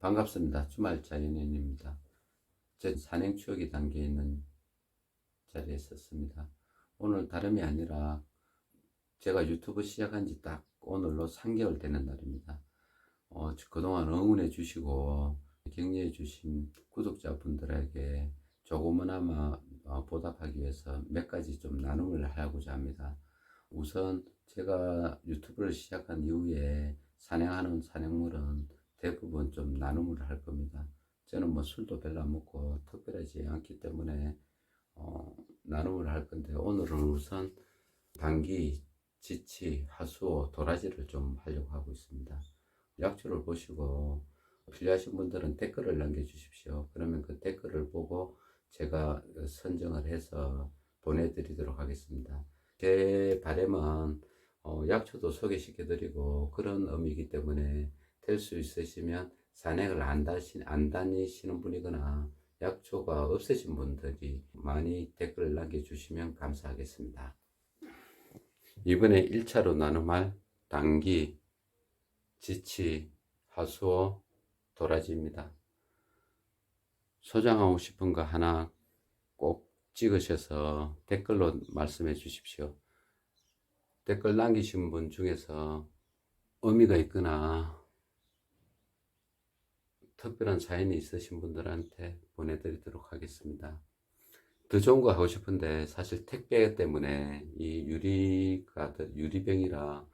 반갑습니다. 주말자 연예인입니다. 제 산행 추억이 담겨 있는 자리에 있었습니다. 오늘 다름이 아니라 제가 유튜브 시작한 지 딱 오늘로 3개월 되는 날입니다. 어, 그동안 응원해 주시고 격려해 주신 구독자분들에게 조금은아마 어, 보답하기 위해서 몇 가지 좀 나눔을 하고자 합니다. 우선 제가 유튜브를 시작한 이후에 산행하는 산행물은 대부분 좀 나눔을 할 겁니다. 저는 뭐 술도 별로 안 먹고 특별하지 않기 때문에 어, 나눔을 할 건데 오늘은 우선 당기, 지치, 하수오, 도라지를 좀 하려고 하고 있습니다. 약초를 보시고 필요하신 분들은 댓글을 남겨주십시오. 그러면 그 댓글을 보고 제가 선정을 해서 보내드리도록 하겠습니다. 제 바람은 어, 약초도 소개시켜드리고 그런 의미이기 때문에 될 수 있으시면 산행을 안, 다시, 안 다니시는 분이거나 약초가 없으신 분들이 많이 댓글을 남겨주시면 감사하겠습니다. 이번에 1차로 나눔할 당기, 지치, 하수오, 도라지입니다. 소장하고 싶은 거 하나 꼭 찍으셔서 댓글로 말씀해 주십시오. 댓글 남기신 분 중에서 의미가 있거나 특별한 사연이 있으신 분들한테 보내드리도록 하겠습니다. 더 좋은 거 하고 싶은데 사실 택배 때문에 이 유리가 유리병이라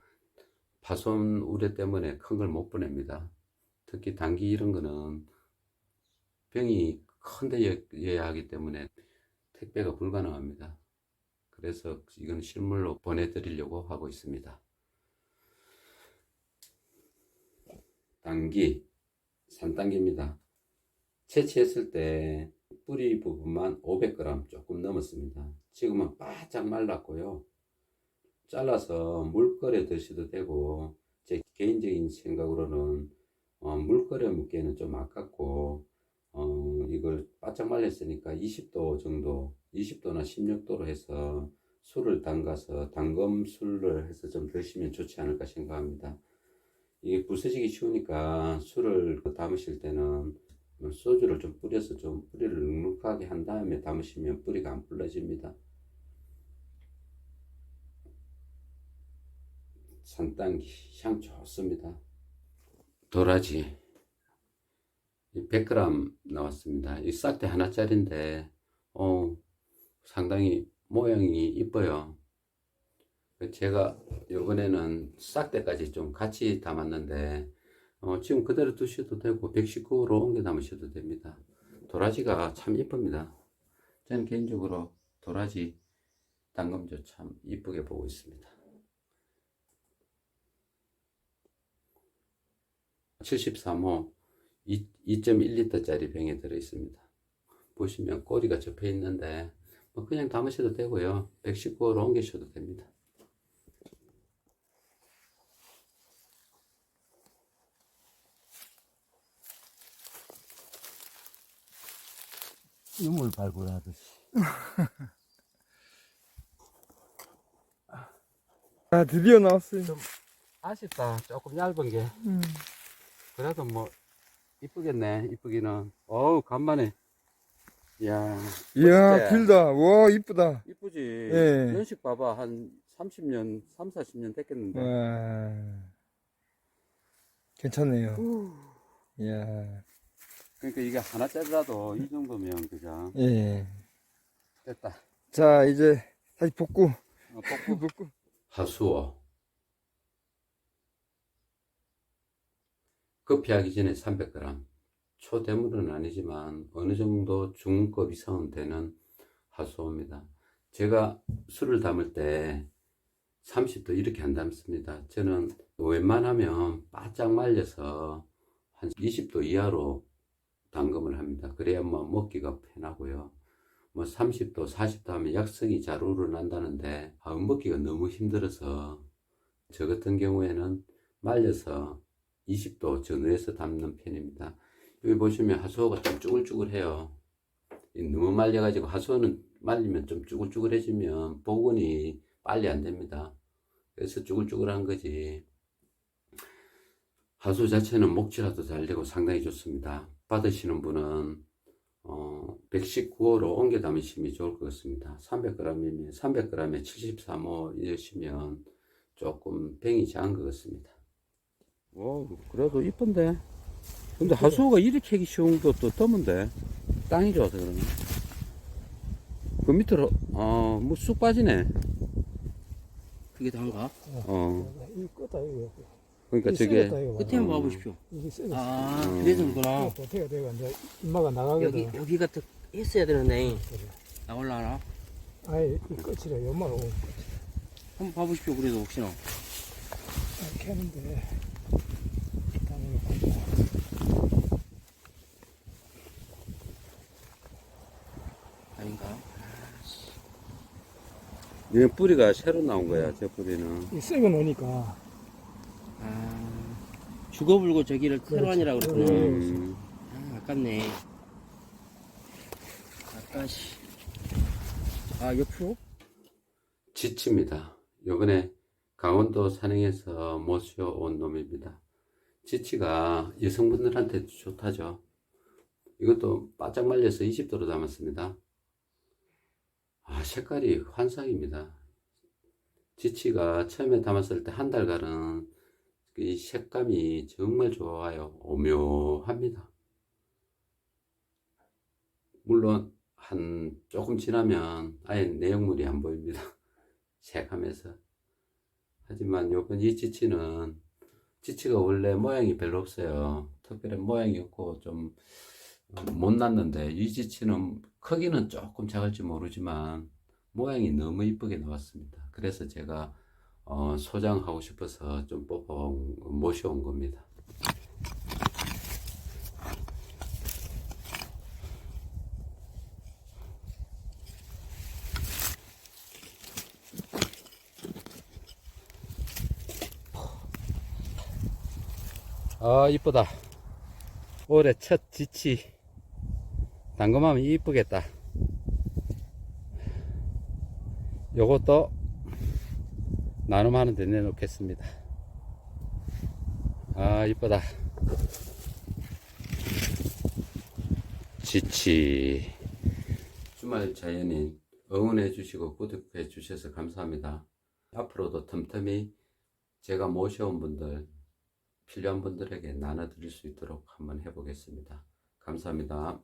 파손 우려 때문에 큰 걸 못 보냅니다. 특히 단기 이런 거는 병이 큰데여야 하기 때문에 택배가 불가능합니다. 그래서 이건 실물로 보내드리려고 하고 있습니다. 단기, 산단기입니다. 채취했을 때 뿌리 부분만 500g 조금 넘었습니다. 지금은 바짝 말랐고요. 잘라서 물 끓여 드셔도 되고 제 개인적인 생각으로는 어, 물 끓여 먹기에는 좀 아깝고 어, 이걸 바짝 말렸으니까 20도 정도 20도나 16도로 해서 술을 담가서 담금술을 해서 좀 드시면 좋지 않을까 생각합니다. 이게 부서지기 쉬우니까 술을 담으실 때는 소주를 좀 뿌려서 좀 뿌리를 눅눅하게 한 다음에 담으시면 뿌리가 안 불러집니다. 산딸기 향 좋습니다. 도라지 100g 나왔습니다. 이 싹대 하나짜리인데 어, 상당히 모양이 이뻐요. 제가 이번에는 싹대까지 좀 같이 담았는데 어, 지금 그대로 두셔도 되고 119로 옮겨 담으셔도 됩니다. 도라지가 참 이쁩니다. 저는 개인적으로 도라지 당금주 참 이쁘게 보고 있습니다. 73호 2.1리터 짜리 병에 들어 있습니다. 보시면 꼬리가 접혀 있는데 뭐 그냥 담으셔도 되고요. 119호로 옮기셔도 됩니다. 유물 발굴하듯이. 아 드디어 나왔어요. 아쉽다. 조금 얇은 게. 음. 그래도 뭐 이쁘겠네. 이쁘기는. 어우 간만에. 이야 이야? 길다. 와 이쁘다. 이쁘지. 예. 연식 봐봐 한 30년, 3, 40년 됐겠는데. 와 괜찮네요. 이야 그러니까 이게 하나짜리라도 이 정도면 그죠? 예. 됐다. 자 이제 다시 복구. 어, 볶고. 복구. 하수오. 급히하기 전에 300g. 초대물은 아니지만 어느 정도 중급 이상은 되는 하수오입니다. 제가 술을 담을 때 30도 이렇게 안 담습니다. 저는 웬만하면 바짝 말려서 한 20도 이하로 담금을 합니다. 그래야 뭐 먹기가 편하고요. 뭐 30도, 40도 하면 약성이 잘 우러난다는데 아, 먹기가 너무 힘들어서 저 같은 경우에는 말려서 20도 전후에서 담는 편입니다. 여기 보시면 하수오가 좀 쭈글쭈글해요. 이 너무 말려가지고 하수오는 말리면 좀 쭈글쭈글해지면 복원이 빨리 안 됩니다. 그래서 쭈글쭈글한 거지. 하수 자체는 목질화도 잘 되고 상당히 좋습니다. 받으시는 분은 어, 119호로 옮겨 담으시면 좋을 것 같습니다. 300g이면 300g에 73호 이러시면 조금 병이 작은 것 같습니다. 와, 그래도 이쁜데. 근데 하수가 이렇게 하기 쉬운 것도 드문데. 땅이 좋아서 그러나. 그 밑으로, 어, 뭐쑥 빠지네. 그게 다인가? 어, 이거 껐다 이거 그러니까 저게, 썩었다, 이거. 끝에 한번 음. 봐보십시오. 이게 썩었어 아, 음. 그래서 그구나. 도태가 이제 이마가 나가거든 여기, 여기가 또 했어야 되는데. 그래. 나올라나? 아예 이 끝이라 연말 오고 한번 봐보십시오, 그래도 혹시나. 이렇게 하는데 일단 이거 꽂고 아닌가? 이게 뿌리가 새로 나온 거야, 저 뿌리는. 이 썩어 놓으니까 아, 죽어불고 저기를 테러안이라고 그렇지. 그랬구나. 네. 음, 아, 아깝네. 아까시. 아, 옆으로? 지치입니다. 요번에 강원도 산행에서 모셔온 놈입니다. 지치가 여성분들한테 좋다죠. 이것도 바짝 말려서 20도로 담았습니다. 아, 색깔이 환상입니다. 지치가 처음에 담았을 때 한 달간은 이 색감이 정말 좋아요. 오묘합니다. 물론 한 조금 지나면 아예 내용물이 안 보입니다. 새하면서 하지만 요번 이 지치는 지치가 원래 모양이 별로 없어요. 특별한 모양이 없고 좀 어, 못났는데 이 지치는 크기는 조금 작을지 모르지만 모양이 너무 이쁘게 나왔습니다. 그래서 제가 어, 소장하고 싶어서 좀 뽑아 모셔온 겁니다. 아 이쁘다. 올해 첫 지치. 담금하면 이쁘겠다. 요것도 나눔하는 데 내놓겠습니다 아 이쁘다 지치 주말 자연인 응원해 주시고 구독해 주셔서 감사합니다 앞으로도 틈틈이 제가 모셔온 분들 필요한 분들에게 나눠드릴 수 있도록 한번 해보겠습니다. 감사합니다.